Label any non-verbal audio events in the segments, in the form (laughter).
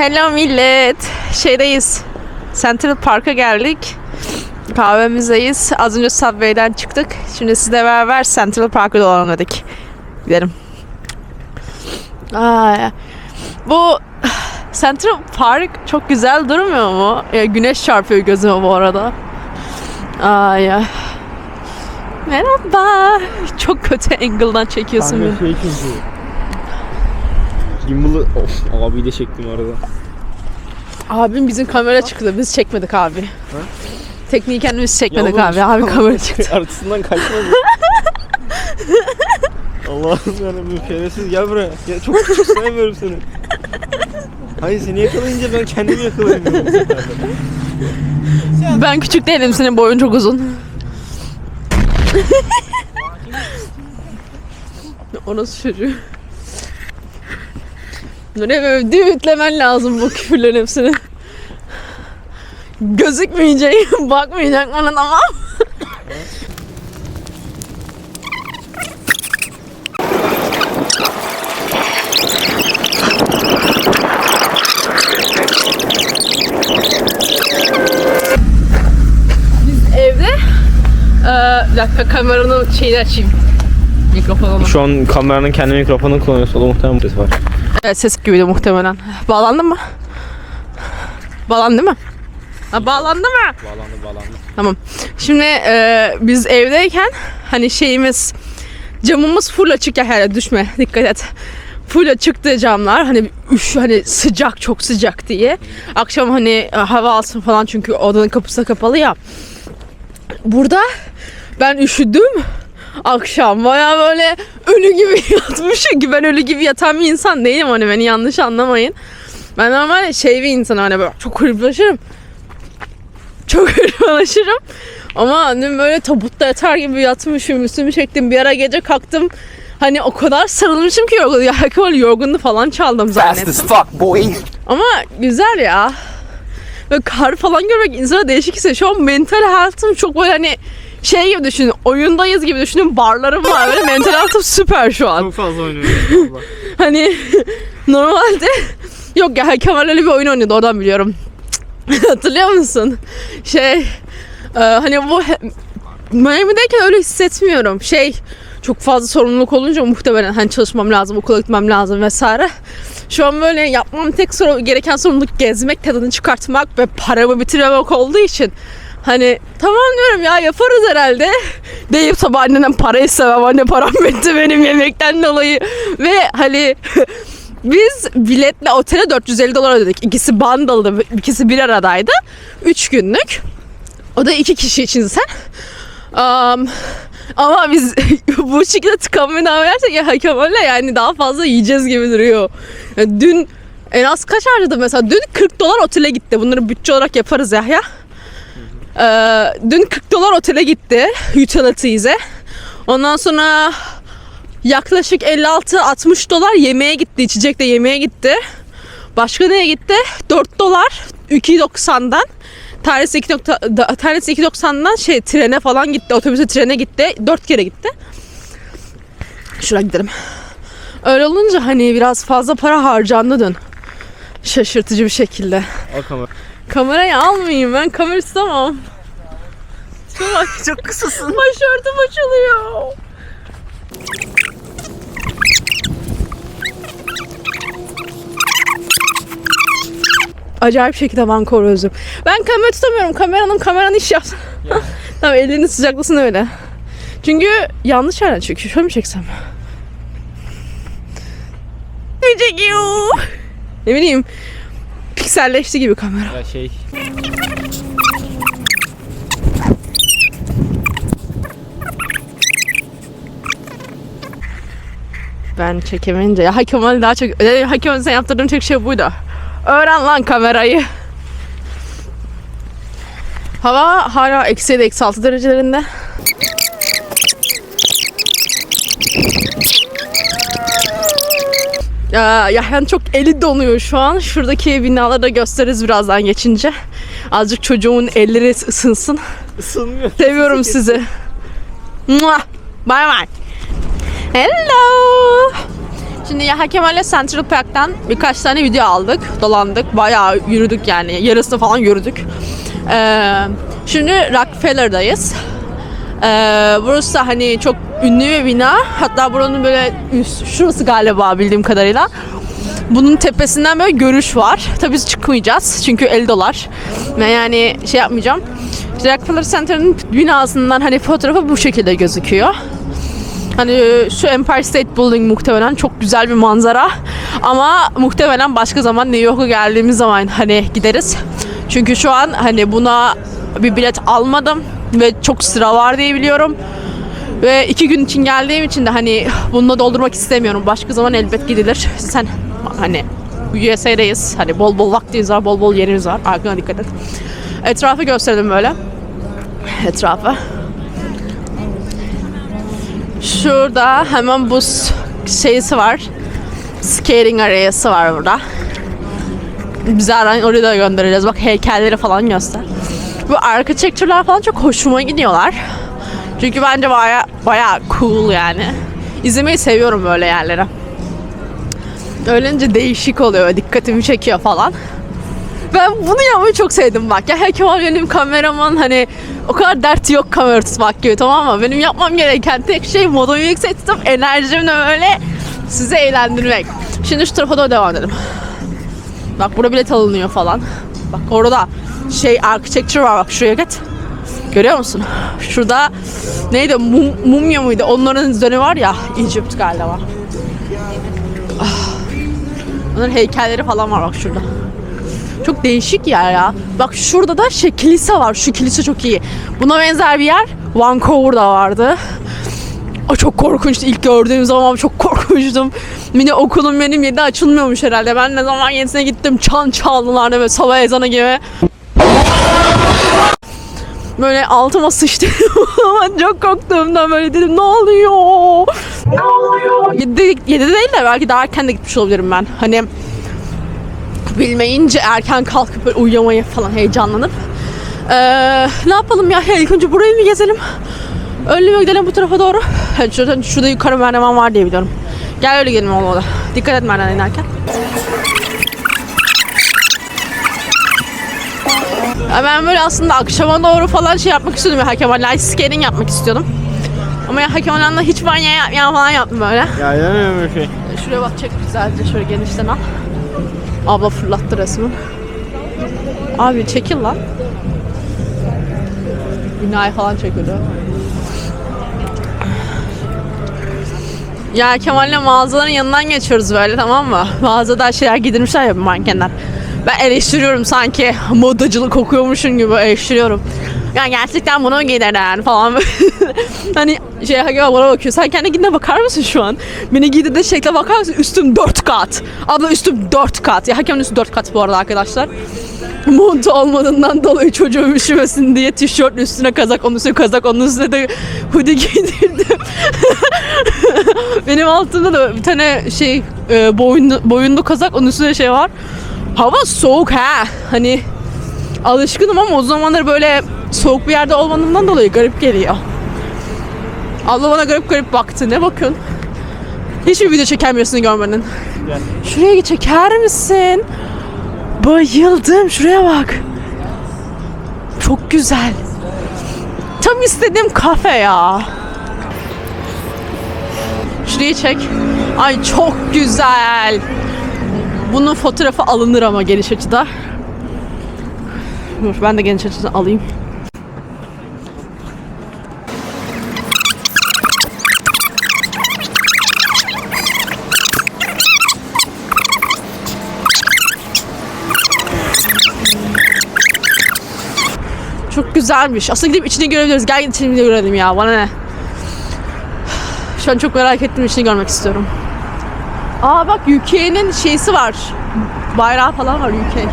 Hello millet. Şeydeyiz. Central Park'a geldik. Kahvemizdeyiz. Az önce Subway'den çıktık. Şimdi sizle beraber Central Park'a dolanalım dedik. Gidelim. Ay. Bu Central Park çok güzel durmuyor mu? Ya güneş çarpıyor gözüme bu arada. Ay. ay. Merhaba. Çok kötü (laughs) angle'dan çekiyorsun beni. Şey. Gimbal'ı of abi de çektim arada. Abim bizim kamera çıktı. Biz çekmedik abi. Tekniği kendimiz çekmedik Ya abi. Abi (laughs) kamera çıktı. Arkasından kaçmadı. Allah'ım yarabbim şerefsiz gel buraya. Ya çok çok sevmiyorum seni. Hayır seni yakalayınca ben kendimi yakalayamıyorum. bu. Ben küçük değilim. Senin boyun çok uzun. (laughs) Orası çocuğu. Böyle böyle düğütlemen lazım bu küfürlerin hepsini. Gözükmeyecek, (laughs) bakmayacak bana tamam. Biz evde eee bir dakika kameranın şeyini açayım. Mikrofonumu. Şu an kameranın kendi mikrofonunu kullanıyorsa da muhtemelen var. Evet ses gibiydi muhtemelen. Bağlandı mı? Bağlandı mı? Ha, bağlandı mı? Bağlandı bağlandı. Tamam. Şimdi e, biz evdeyken hani şeyimiz camımız full açık ya hele düşme dikkat et. Full açıktı camlar hani üş hani sıcak çok sıcak diye. Akşam hani e, hava alsın falan çünkü odanın kapısı da kapalı ya. Burada ben üşüdüm. Akşam baya böyle ölü gibi (laughs) yatmışım ki ben ölü gibi yatan bir insan değilim hani beni yanlış anlamayın. Ben normalde şey bir insanım hani böyle çok hırplaşırım. Çok (laughs) hırplaşırım. Ama dün böyle tabutta yatar gibi yatmışım üstümü çektim bir ara gece kalktım. Hani o kadar sarılmışım ki yorgun. Ya böyle yorgunluğu falan çaldım Fast zannettim. as fuck, boy. Ama güzel ya. Böyle kar falan görmek insana değişik hissediyor. Şu an mental health'ım çok böyle hani şey gibi düşünün. Oyundayız gibi düşünün. Barlarım var. Böyle mental health'ım süper şu an. Çok fazla oynuyorum. valla. (laughs) Hani normalde yok ya Kemal öyle bir oyun oynuyordu oradan biliyorum. (laughs) Hatırlıyor musun? Şey e, hani bu Miami'deyken öyle hissetmiyorum. Şey çok fazla sorumluluk olunca muhtemelen hani çalışmam lazım, okula gitmem lazım vesaire. Şu an böyle yapmam tek soru, gereken sorumluluk gezmek, tadını çıkartmak ve paramı bitirmemek olduğu için Hani tamam diyorum ya yaparız herhalde. (laughs) Deyip sabah anneden para istemem. Anne param bitti benim yemekten dolayı. Ve hani (laughs) biz biletle otele 450 dolar ödedik. İkisi bundle'dı. ikisi bir aradaydı. 3 günlük. O da iki kişi için sen. Um, ama biz (laughs) bu şekilde tıkanmaya devam edersek ya Kemal'le yani daha fazla yiyeceğiz gibi duruyor. Yani dün en az kaç harcadım mesela? Dün 40 dolar otele gitti. Bunları bütçe olarak yaparız Yahya. Ee, dün 40 dolar otele gitti. Utilities'e. Ondan sonra yaklaşık 56-60 dolar yemeğe gitti. içecek de yemeğe gitti. Başka neye gitti? 4 dolar 2.90'dan tanesi 2.90 da- tanesi 2.90'dan şey trene falan gitti. Otobüse trene gitti. 4 kere gitti. Şuraya gidelim. Öyle olunca hani biraz fazla para harcandı dün. Şaşırtıcı bir şekilde. Al kamera. Kamerayı almayayım ben kamera istemem. Bak Çok kısasın. başörtüm açılıyor. Acayip şekilde Vancouver özlüm. Ben kamera tutamıyorum. Kameranın kameranın iş yapsın. (laughs) tamam ellerini sıcaklasın öyle. Çünkü yanlış yerden çekiyor. Şöyle mi çeksem? Ne çekiyor? Ne bileyim. Pikselleşti gibi kamera. Ya şey Ben çekemeyince. Ya Kemal daha çok... E, Kemal sen yaptırdığın tek şey buydu. Öğren lan kamerayı. Hava hala eksi 7, eksi 6 derecelerinde. Ya Yahya'nın çok eli donuyor şu an. Şuradaki binaları da gösteririz birazdan geçince. Azıcık çocuğumun elleri ısınsın. ısınmıyor. Seviyorum sizi. Mua. Bye bye. Hello. Şimdi Yahya Kemal'le Central Park'tan birkaç tane video aldık. Dolandık. Bayağı yürüdük yani. Yarısını falan yürüdük. Ee, şimdi Rockefeller'dayız. Ee, burası da hani çok ünlü bir bina. Hatta buranın böyle üst, şurası galiba bildiğim kadarıyla. Bunun tepesinden böyle görüş var. Tabii biz çıkmayacağız çünkü 50 dolar. Ve yani şey yapmayacağım. Rockefeller Center'ın binasından hani fotoğrafı bu şekilde gözüküyor. Hani şu Empire State Building muhtemelen çok güzel bir manzara. Ama muhtemelen başka zaman New York'a geldiğimiz zaman hani gideriz. Çünkü şu an hani buna bir bilet almadım ve çok sıra var diye biliyorum. Ve iki gün için geldiğim için de hani bununla doldurmak istemiyorum. Başka zaman elbet gidilir. Sen hani USA'dayız. Hani bol bol vaktimiz var, bol bol yerimiz var. Arkana dikkat et. Etrafı gösterdim böyle. Etrafı. Şurada hemen buz şeysi var. Skating arayası var burada. Bizi oraya da göndereceğiz. Bak heykelleri falan göster. Bu architecture'lar falan çok hoşuma gidiyorlar. Çünkü bence baya baya cool yani. İzlemeyi seviyorum böyle yerlere. Öylece değişik oluyor, dikkatimi çekiyor falan. Ben bunu yapmayı çok sevdim bak. Ya her Kemal benim kameraman hani o kadar dert yok kamera tutmak gibi tamam mı? Benim yapmam gereken tek şey modumu yüksek tutup enerjimle öyle sizi eğlendirmek. Şimdi şu tarafa doğru devam edelim. Bak burada bilet alınıyor falan. Bak orada şey architecture var bak şuraya git. Görüyor musun? Şurada neydi mum, mumya mıydı? Onların dönemi var ya Egypt galiba. Ah. Onların heykelleri falan var bak şurada. Çok değişik yer ya. Bak şurada da şey kilise var. Şu kilise çok iyi. Buna benzer bir yer Vancouver'da vardı. O çok korkunçtu. İlk gördüğüm zaman çok korkmuştum. De okulum benim yedi açılmıyormuş herhalde. Ben ne zaman yedisine gittim çan çaldılar böyle sabah ezanı gibi. Böyle altıma sıçtı. (laughs) çok korktuğumdan böyle dedim ne oluyor? Ne oluyor? Yedi, yedi değil de belki daha erken de gitmiş olabilirim ben. Hani bilmeyince erken kalkıp böyle uyuyamaya falan heyecanlanıp. Ee, ne yapalım ya? İlk önce burayı mı gezelim? Öyle mi gidelim bu tarafa doğru? Evet, şurada, şurada yukarı merdiven var diye biliyorum. Gel öyle gidelim olmalı. Dikkat et merdiven inerken. Ben böyle aslında akşama doğru falan şey yapmak istiyordum. Kemal'le ice skating yapmak istiyordum. Ama ya Kemal'le hiç banyo yapmayan falan yaptım böyle. Ya inanmıyorum öyle şey. Şuraya bak çek güzelce şöyle genişten al. Abla fırlattı resmen. Abi çekil lan. Binayı falan çekiyordu. Ya Kemal'le mağazaların yanından geçiyoruz böyle tamam mı? Mağazada şeyler giydirmişler ya mankenler. Ben eleştiriyorum sanki modacılık okuyormuşum gibi eleştiriyorum. Ya gerçekten bunu mu giyderen falan (laughs) hani şey Hakem bana bakıyor. Sen kendi giydiğine bakar mısın şu an? Beni giydirdiği şekle bakar mısın? Üstüm 4 kat. Abla üstüm 4 kat. Ya Hakem'in üstü 4 kat bu arada arkadaşlar. Montu olmadığından dolayı çocuğum üşümesin diye tişört üstüne kazak, onun üstüne kazak, onun üstüne de hoodie (laughs) giydirdim. Benim altımda da bir tane şey e, boyunlu, boyunlu kazak, onun üstüne şey var. Hava soğuk ha. Hani alışkınım ama o zamanlar böyle soğuk bir yerde olmadığımdan dolayı garip geliyor. Allah bana garip garip baktı. Ne bakın? Hiçbir video çekemiyorsun görmenin. Gel. Şuraya çeker misin? Bayıldım. Şuraya bak. Çok güzel. Tam istediğim kafe ya. Şurayı çek. Ay çok güzel. Bunun fotoğrafı alınır ama geniş açıda. Dur ben de geniş açıda alayım. Çok güzelmiş. Aslında gidip içini görebiliriz. Gel gidip içini görelim ya. Bana ne? Şu an çok merak ettim. içini görmek istiyorum. Aa bak UK'nin şeysi var. Bayrağı falan var UK.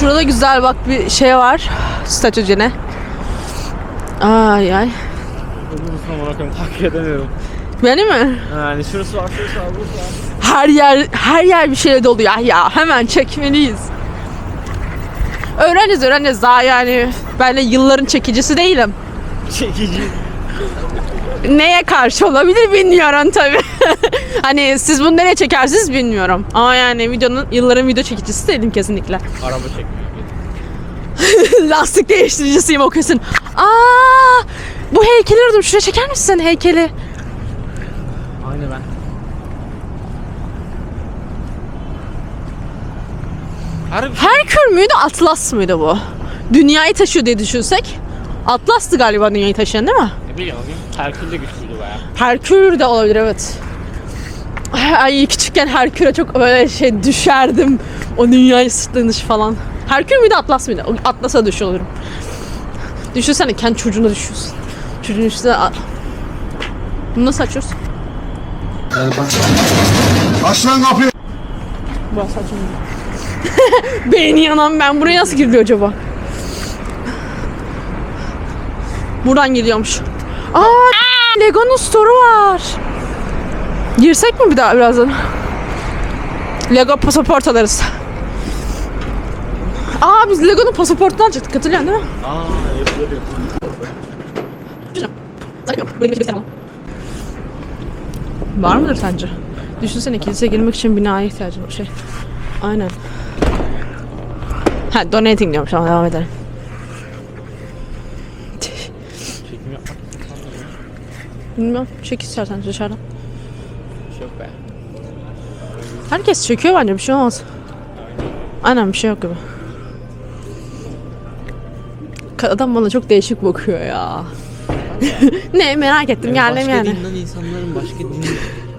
Şurada güzel bak bir şey var. Statü gene. Ay ay. Takip edemiyorum. Beni mi? Yani şurası var, şurası var, burası var. Her yer her yer bir şeyle dolu ya. Ya hemen çekmeliyiz. Öğreneceğiz öğreneceğiz daha yani ben de yılların çekicisi değilim. Çekici. Neye karşı olabilir bilmiyorum tabii. (laughs) hani siz bunu nereye çekersiniz bilmiyorum. Ama yani videonun yılların video çekicisi değilim kesinlikle. Araba çekmiyor. (laughs) Lastik değiştiricisiyim o kesin. Aa, bu heykeli aradım. Şuraya çeker misin heykeli? Aynı ben. Harbi Herkül müydü Atlas mıydı bu? Dünyayı taşıyor diye düşünsek. Atlas'tı galiba dünyayı taşıyan değil mi? Herkül de güçlüydü baya. Herkül de olabilir evet. Ay küçükken Herkül'e çok böyle şey düşerdim. O dünyayı sırtlanış falan. Herkül müydü Atlas mıydı? O Atlas'a düşüyorum. Düşünsene kendi çocuğuna düşüyorsun. Çocuğun üstüne... Bunu nasıl açıyoruz? Aç lan kapıyı. Bu saçma. (laughs) Beyni yanan ben buraya nasıl girdi acaba? Buradan geliyormuş. Aa, Lego'nun store'u var. Girsek mi bir daha birazdan? Lego pasaport alırız. Aa biz Lego'nun pasaportunu alacaktık hatırlıyorsun değil mi? Aa yapılıyor. Var mıdır sence? Düşünsene kiliseye girmek için binaya ihtiyacın var. Şey. Aynen. Ha donating diyormuş ama devam edelim. Çekim yapmak Bilmiyorum. Çek istersen dışarıdan. yok be. Herkes çekiyor bence bir şey olmaz. Aynen bir şey yok gibi. Adam bana çok değişik bakıyor ya. (laughs) ne merak ettim geldim başka yani. dinden insanların başka din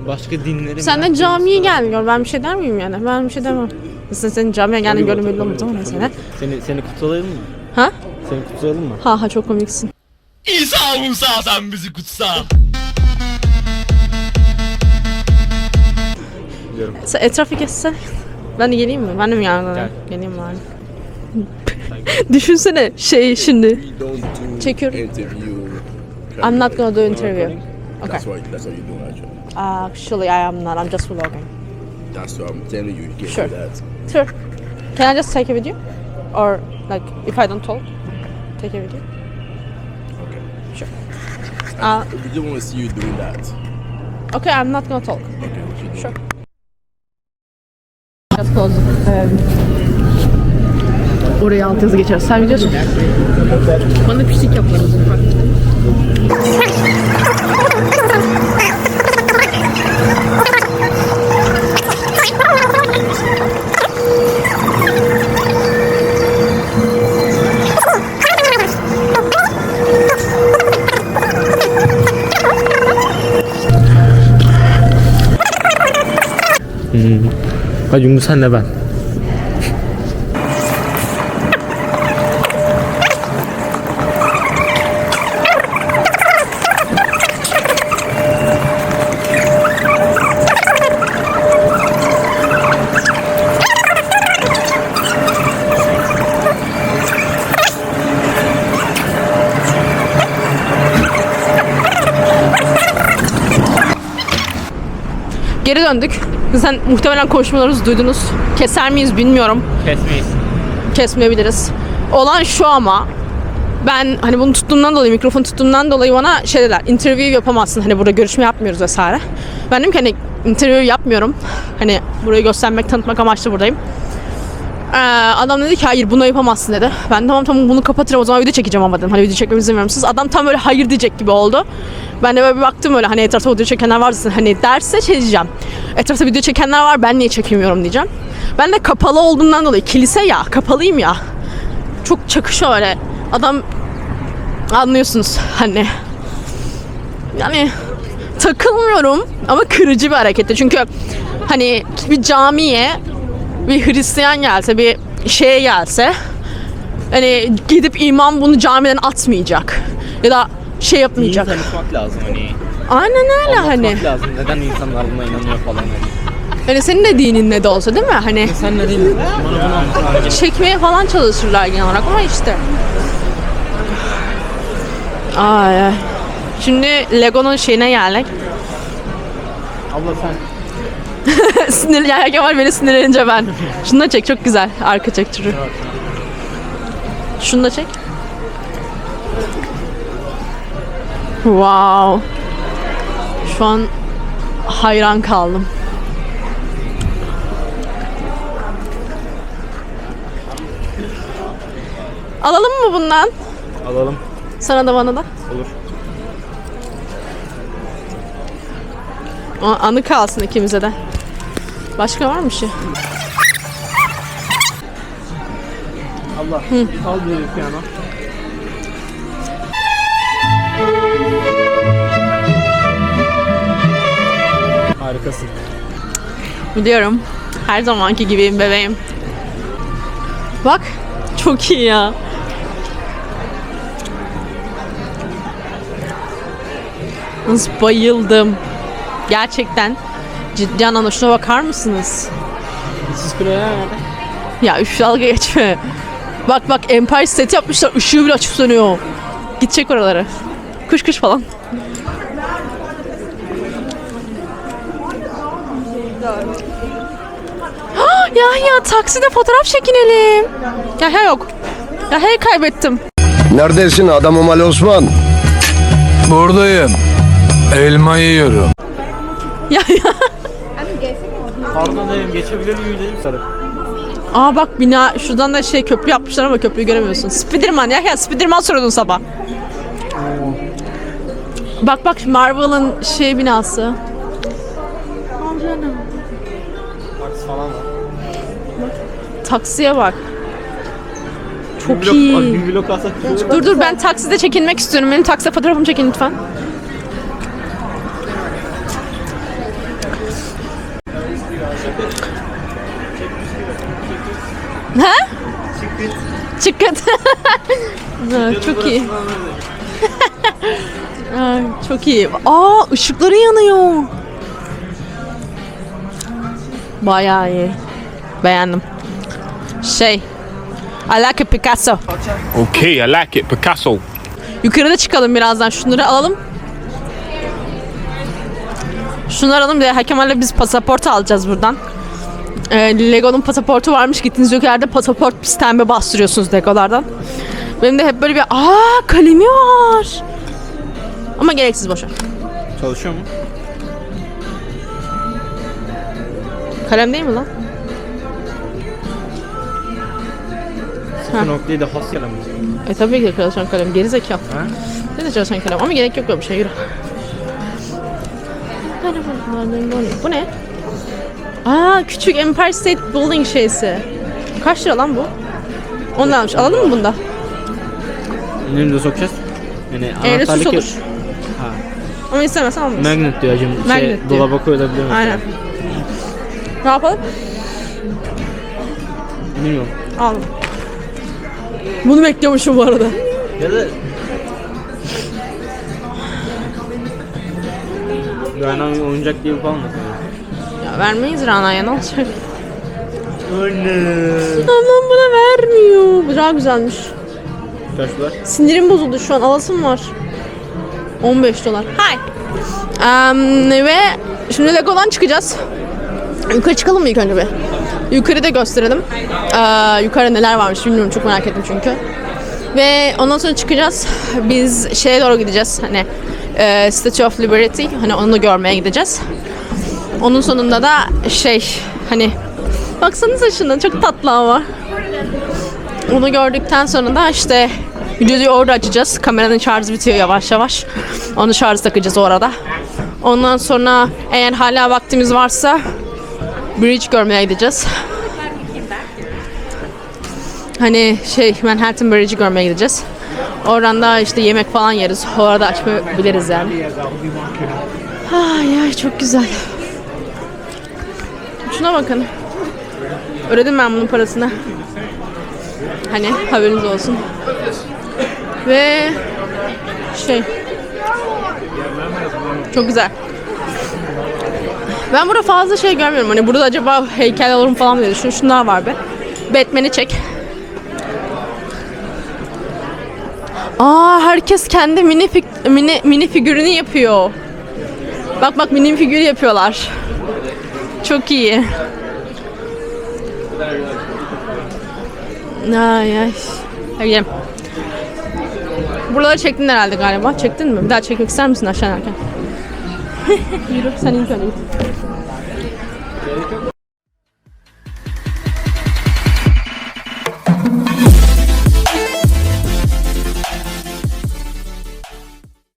başka dinleri Sen de camiye gel gör. Ben bir şey der miyim yani? Ben bir şey demem. Sen senin camiye geldin gönlüm belli olmadı ama neyse. Seni seni kutlayalım mı? Ha? Seni kutlayalım mı? Ha ha çok komiksin. İsa Musa sen bizi kutsa. Biliyorum. Sen etrafı gezsen. Ben de geleyim mi? Ben de mi yardım Gel. Geleyim bari. (laughs) Düşünsene şey şimdi. Do Çekiyorum. I'm not gonna do interview. Okay. That's what that's what you're doing actually. Actually I am not. I'm just vlogging. That's what I'm telling you. You can't Sure. do that. Sure. Can I just take a video? Or like if I don't talk, take a video? Okay. Sure. Uh, We don't want to see you doing that. okay, I'm not gonna talk. Okay. do Sure. Just close. Oraya alt yazı geçeriz. Sen çek. Bana pişlik yaptılar Hadi Cumhur sen de ben. Geri döndük. Sen muhtemelen konuşmalarımızı duydunuz. Keser miyiz bilmiyorum. Kesmeyiz. kesmeyebiliriz. Olan şu ama ben hani bunu tuttuğumdan dolayı, mikrofon tuttuğumdan dolayı bana şey dediler, interview yapamazsın. Hani burada görüşme yapmıyoruz vesaire. Ben dedim ki hani interview yapmıyorum. Hani burayı göstermek, tanıtmak amaçlı buradayım. Ee, adam dedi ki hayır bunu yapamazsın dedi. Ben tamam tamam bunu kapatırım o zaman video çekeceğim ama dedim. Hani video çekmemi izin? Adam tam böyle hayır diyecek gibi oldu. Ben de böyle bir baktım öyle hani etrafta video çekenler varsa hani derse şey diyeceğim. Etrafta video çekenler var ben niye çekemiyorum diyeceğim. Ben de kapalı olduğundan dolayı kilise ya kapalıyım ya. Çok çakışıyor öyle. Adam anlıyorsunuz hani. Yani takılmıyorum ama kırıcı bir hareketti. Çünkü hani bir camiye bir Hristiyan gelse, bir şeye gelse hani gidip imam bunu camiden atmayacak. Ya da şey yapmayacak. tanıtmak lazım hani. Aynen öyle hani. Anlatmak lazım. Neden insanlar buna inanıyor falan hani. Hani senin de dinin ne de olsa değil mi? Hani Sen ne değil? Bana bunu anlat. çekmeye falan çalışırlar genel olarak ama işte. Ay ay. Şimdi Lego'nun şeyine geldik. Abla sen. (laughs) Sinir, ya Kemal beni sinirlenince ben. Şunu da çek çok güzel. Arka çek turu. Şunu da çek. Wow. Şu an hayran kaldım. Alalım mı bundan? Alalım. Sana da bana da. Olur. Anı kalsın ikimize de. Başka var mı şey? Allah. Al bir piyano. Harikasın. Biliyorum. Her zamanki gibiyim bebeğim. Bak. Çok iyi ya. Bayıldım. Gerçekten. Ciddi anlamda şuna bakar mısınız? Siz kuleye nerede? Ya üf dalga geçme. Bak bak Empire set yapmışlar. ışığı bile açıp sönüyor. Gidecek oralara. Kuş kuş falan. Ah, ya ya takside fotoğraf çekinelim. Ya ya yok. Ya hey kaybettim. Neredesin adamım Ali Osman? Buradayım. Elma yiyorum. Ya ya. Pardon dedim geçebilir miyim dedim sarı. Aa bak bina şuradan da şey köprü yapmışlar ama köprüyü göremiyorsun. Spiderman ya ya Spiderman soruyordun sabah. Bak bak Marvel'ın şey binası. Max falan var. Taksiye bak. Çok iyi. Bir blok alsak. Dur dur ben takside çekinmek istiyorum. Benim taksi fotoğrafımı çekin lütfen. Ha? Çıkıt. (laughs) Ha, çok iyi. Ay, (laughs) çok iyi. Aa ışıkları yanıyor. Bayağı iyi. Beğendim. Şey. I like a Picasso. Okay, I like it. Picasso. Yukarıda çıkalım birazdan. Şunları alalım. Şunları alalım. De Hakemal'le biz pasaport alacağız buradan. Ee, Lego'nun pasaportu varmış. Gittiğiniz ülkelerde pasaport pis pembe bastırıyorsunuz Legolardan. Benim de hep böyle bir aa kalemi var. Ama gereksiz boşver. Çalışıyor mu? Kalem değil mi lan? Sıfır noktayı da has kalem. E tabii ki de çalışan kalem. Geri zekalı. Ha? Ne de çalışan kalem ama gerek yok böyle bir şey yürü. Bu ne? Aa küçük Empire State Building şeysi. Kaç lira lan bu? Onu almış. Alalım mı bunda? Elini de sokacağız. Yani süs anahtarlık olur. Ha. Ama istemezsen almayız. Magnet diyor hacım. Şey, Magnet diyor. dolaba koyulabiliyor mesela. Aynen. Ne yapalım? Bilmiyorum. Aldım. Bunu bekliyormuşum bu arada. Ya da Yani oyuncak gibi falan mı? Vermeyiz Rana'ya ne olacak? Anne. Ablam bana vermiyor. Bu daha güzelmiş. Kaç dolar? Sinirim bozuldu şu an alasım var. 15 dolar. Hi. Em, ve şimdi Lego'dan çıkacağız. Yukarı çıkalım mı ilk önce bir? Yukarı da gösterelim. Ee, yukarı neler varmış bilmiyorum çok merak ettim çünkü. Ve ondan sonra çıkacağız. Biz şeye doğru gideceğiz. Hani e, Statue of Liberty. Hani onu görmeye gideceğiz. Onun sonunda da şey hani baksanıza şuna çok tatlı ama. Onu gördükten sonra da işte videoyu orada açacağız. Kameranın şarjı bitiyor yavaş yavaş. Onu şarj takacağız orada. Ondan sonra eğer hala vaktimiz varsa bridge görmeye gideceğiz. Hani şey Manhattan Bridge'i görmeye gideceğiz. Oradan da işte yemek falan yeriz. Orada açmayabiliriz yani. Ay ay çok güzel. Şuna bakın. Ödedim ben bunun parasını. Hani haberiniz olsun. Ve şey çok güzel. Ben burada fazla şey görmüyorum. Hani burada acaba heykel alırım falan diye düşünüyorum. Şunlar var be. Batman'i çek. Aa herkes kendi mini mini mini figürünü yapıyor. Bak bak mini figür yapıyorlar. Çok iyi. Ay ay. Gidelim. Buraları çektin herhalde galiba. Çektin mi? Bir daha çekmek ister misin aşağı inerken? (laughs) Yürü sen ilk.